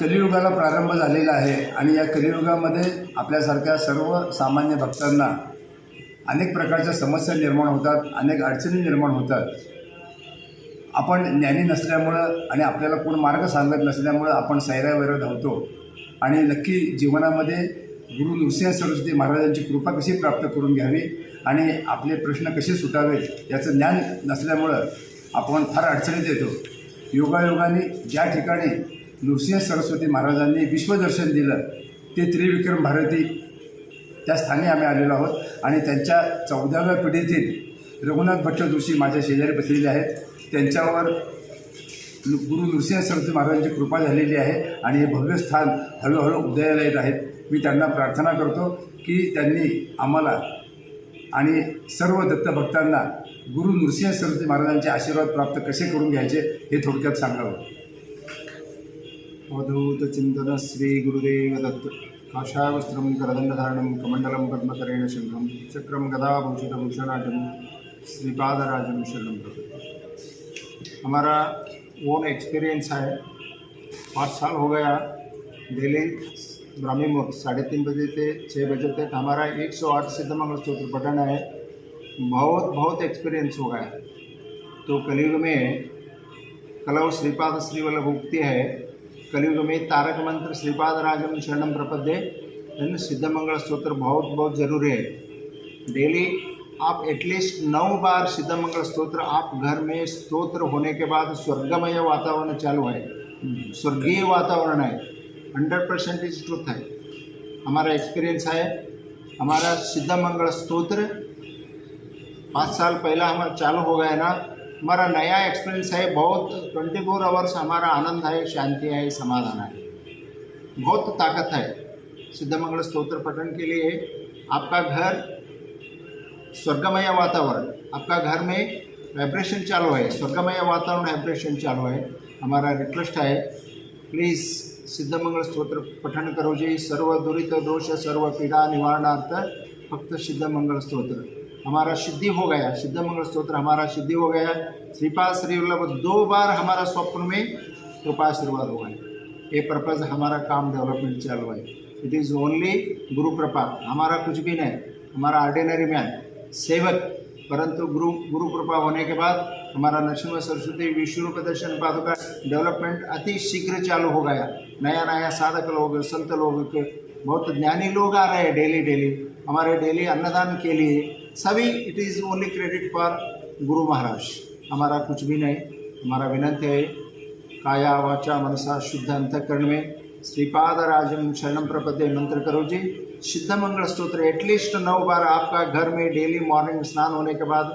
कलियुगाला प्रारंभ झालेला आहे आणि या कलियुगामध्ये आपल्यासारख्या सर्व सामान्य भक्तांना अनेक प्रकारच्या समस्या निर्माण होतात अनेक अडचणी निर्माण होतात. आपण ज्ञानी नसल्यामुळं आणि आपल्याला कोण मार्ग सांगत नसल्यामुळं आपण सैरावैर धावतो. आणि नक्की जीवनामध्ये गुरु नृसिंह सरस्वती महाराजांची कृपा कशी प्राप्त करून घ्यावी आणि आपले प्रश्न कसे सुटावेत याचं ज्ञान नसल्यामुळं आपण फार अडचणीत येतो. योगायोगाने ज्या ठिकाणी नृसिंह सरस्वती महाराजांनी विश्वदर्शन दिलं. ते त्रिविक्रम भारती त्या स्थानी आम्ही आलेलो आहोत. आणि त्यांच्या चौदाव्या पिढीतील रघुनाथ भट्ट जोशी माझ्या शेजारी बसलेले आहेत. त्यांच्यावर नृ- गुरु नृसिंह सरस्वती महाराजांची कृपा झालेली आहे. आणि हे भव्य स्थान हळूहळू उदयाला येत आहेत मी त्यांना प्रार्थना करतो की त्यांनी आम्हाला आणि सर्व दत्तभक्तांना गुरु नृसिंह सरस्वती महाराजांचे आशीर्वाद प्राप्त कसे करून घ्यायचे हे थोडक्यात सांगावं. अवधूतचिंतन श्री गुरुदेव दत्त काषायवस्त्रं करदण्डधारणं, कमण्डलं पद्मकरेण शङ्खं चक्रं गदाभूषितभूषणाटं श्रीपादराजं शरणं प्रपद्ये हमारा ओन एक्सपीरियंस है। पाँच साल हो गया डेली ब्राह्मी मुहूर्त साढ़े तीन बजे से छः बजे तक हमारा एक सौ आठ सिद्धमंगल स्त्रोत्र पठन है। बहुत बहुत एक्सपीरियंस हो गया। तो कलयुग में कलव श्रीपाद श्रीवल्लभ उक्ति है कलयुग में तारक मंत्र श्रीपाद राजम शरणम प्रपद्ये। इन सिद्धमंगल स्त्रोत्र बहुत बहुत ज़रूरी है। डेली आप एटलीस्ट नौ बार सिद्धमंगल स्त्रोत्र आप घर में स्त्रोत्र होने के बाद स्वर्गमय वातावरण चालू है। स्वर्गीय वातावरण है। हंड्रेड परसेंट इज़ ट्रूथ है। हमारा एक्सपीरियंस है। हमारा सिद्धमंगल स्त्रोत्र पाँच साल पहला हमारा चालू हो गया ना। हमारा नया एक्सपीरियंस है बहुत ट्वेंटी फोर आवर्स हमारा आनंद है शांति है समाधान है। बहुत ताकत है। सिद्धमंगल स्तोत्र पठन के लिए आपका घर स्वर्गमय वातावरण आपका घर में वाइब्रेशन चालू है स्वर्गमय वातावरण वाइब्रेशन चालू है हमारा रिक्वेस्ट है। प्लीज़ सिद्धमंगल स्तोत्र पठन करो जी। सर्व दुरित दोष सर्व पीड़ा निवारणार्थ फक्त सिद्धमंगल स्तोत्र। हमारा सिद्धि हो गया। सिद्ध मंगल स्त्रोत्र हमारा सिद्धि हो गया। श्रीपाद श्री वल्लभ दो बार हमारा स्वप्न में कृपा आशीर्वाद हुआ है ये पर्पज़ हमारा काम डेवलपमेंट चालू है। इट इज़ ओनली गुरु कृपा हमारा कुछ भी नहीं। हमारा ऑर्डिनरी मैन सेवक। परंतु गुरु गुरु कृपा होने के बाद हमारा नरसिंह सरस्वती विष्णु प्रदर्शन पादुका डेवलपमेंट अति शीघ्र चालू हो गया। नया नया साधक लोग, संत लोग, बहुत ज्ञानी लोग आ रहे हैं डेली डेली हमारे डेली अन्नदान के लिए सभी it is only credit for Guru Maharaj. हमारा कुछ भी नहीं, हमारा विनंती है, काया, वाचा, मनसा, शुद्ध अंतकरण में श्रीपाद राजम शरणम प्रपदे मंत्र करो जी। सिद्ध मंगल स्त्रोत्र एटलीस्ट नौ बार आपका घर में डेली मॉर्निंग स्नान होने के बाद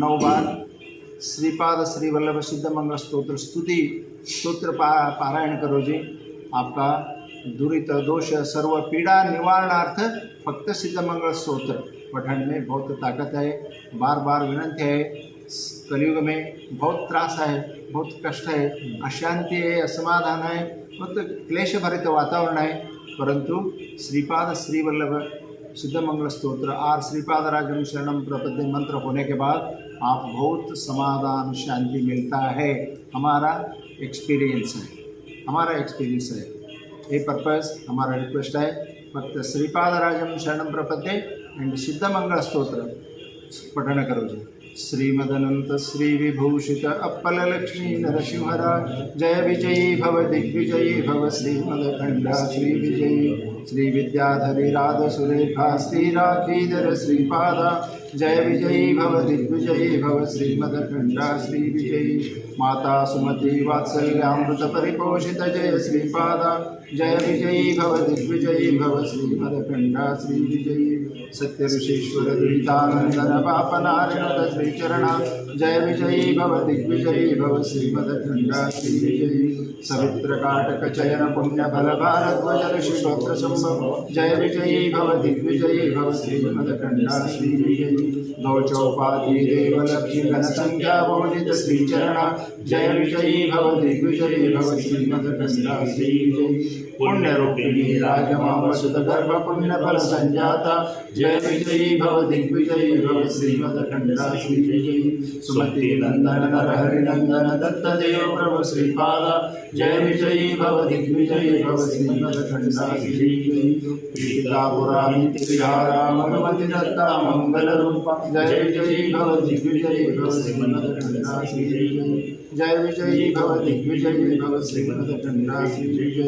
नौ बार श्रीपाद श्री वल्लभ सिद्ध मंगल स्तोत्र, स्तुति स्त्रोत्र पारायण करो जी। आपका दुरित दोष सर्व पीड़ा निवारणार्थ फक्त सिद्ध मंगल स्तोत्र पठन में बहुत ताकत है बार बार विनंती है, कलयुग में बहुत त्रास है, बहुत कष्ट है, अशांति है, असमाधान है, बहुत क्लेश भरित वातावरण है, परंतु श्रीपाद श्रीवल्लभ सिद्धमंगल स्त्रोत्र और श्रीपाद राजम शरणम प्रपद्य मंत्र होने के बाद आप बहुत समाधान, शांति मिलता है। हमारा एक्सपीरियंस है, हमारा एक्सपीरियंस है। ये पर्पज़ हमारा रिक्वेस्ट है। फक्त श्रीपादराज शरण प्रपदे एंड सिद्धमंगल स्त्रोत्र पठन करो जी श्रीमदनंत श्री विभूषित अपल लक्ष्मी नरसिंहराज, जय विजयी भव दिग्विजयी भव श्रीमदखंडा श्री विजयी श्री विद्याधरी राध जय विजयी भव दिग्विजयी भव श्रीमदखंडा श्री विजयी माता सुमति वात्सल्यामृत परिपोषित जय श्रीपादा। जय विजयी भव दिग्विजयी भव श्रीमदखंडा श्री विजयी सत्य ऋषीश्वर दुरितानंदन पापनारिणत श्रीचरणा। जय विजयी भव दिग्विजयी भव श्रीमदखंडा श्री विजयी सवित्र काटक चयन पुण्य फल भारद्वज ऋषि जय विजयी भव दिग्विजयी भव श्रीमदखंडा श्री विजयी गौचौपाधि देव लक्ष्मी घन संख्या बोधित श्रीचरणा जय विजयी भव दिग्विजयी भव श्रीमदखंडा श्री विजयी पुण्यरूपिणी राजमाम गर्भ जय विजयी भव दिग्विजयी भव श्रीमदखंडा श्री विजयी सुमति नंदन नर हरि नंदन दत्त प्रभु श्रीपादा जय विजयी भव दिग्विजयी भव श्रीमदखण्डा श्रीजयी पीठिकापुराणितिहारामनुमति दत्ता मङ्गलरूपा जय विजयी भव दिग्विजयी भव श्रीमदखण्डा श्रीजयी जय विजय भव दिग्विजयी भव श्रीमदखण्डा श्रीजयी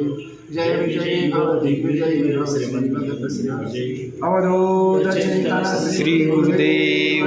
जय विजय भव दिग्विजयी भव श्रीमदखण्डा अवधूत श्री गुरुदेव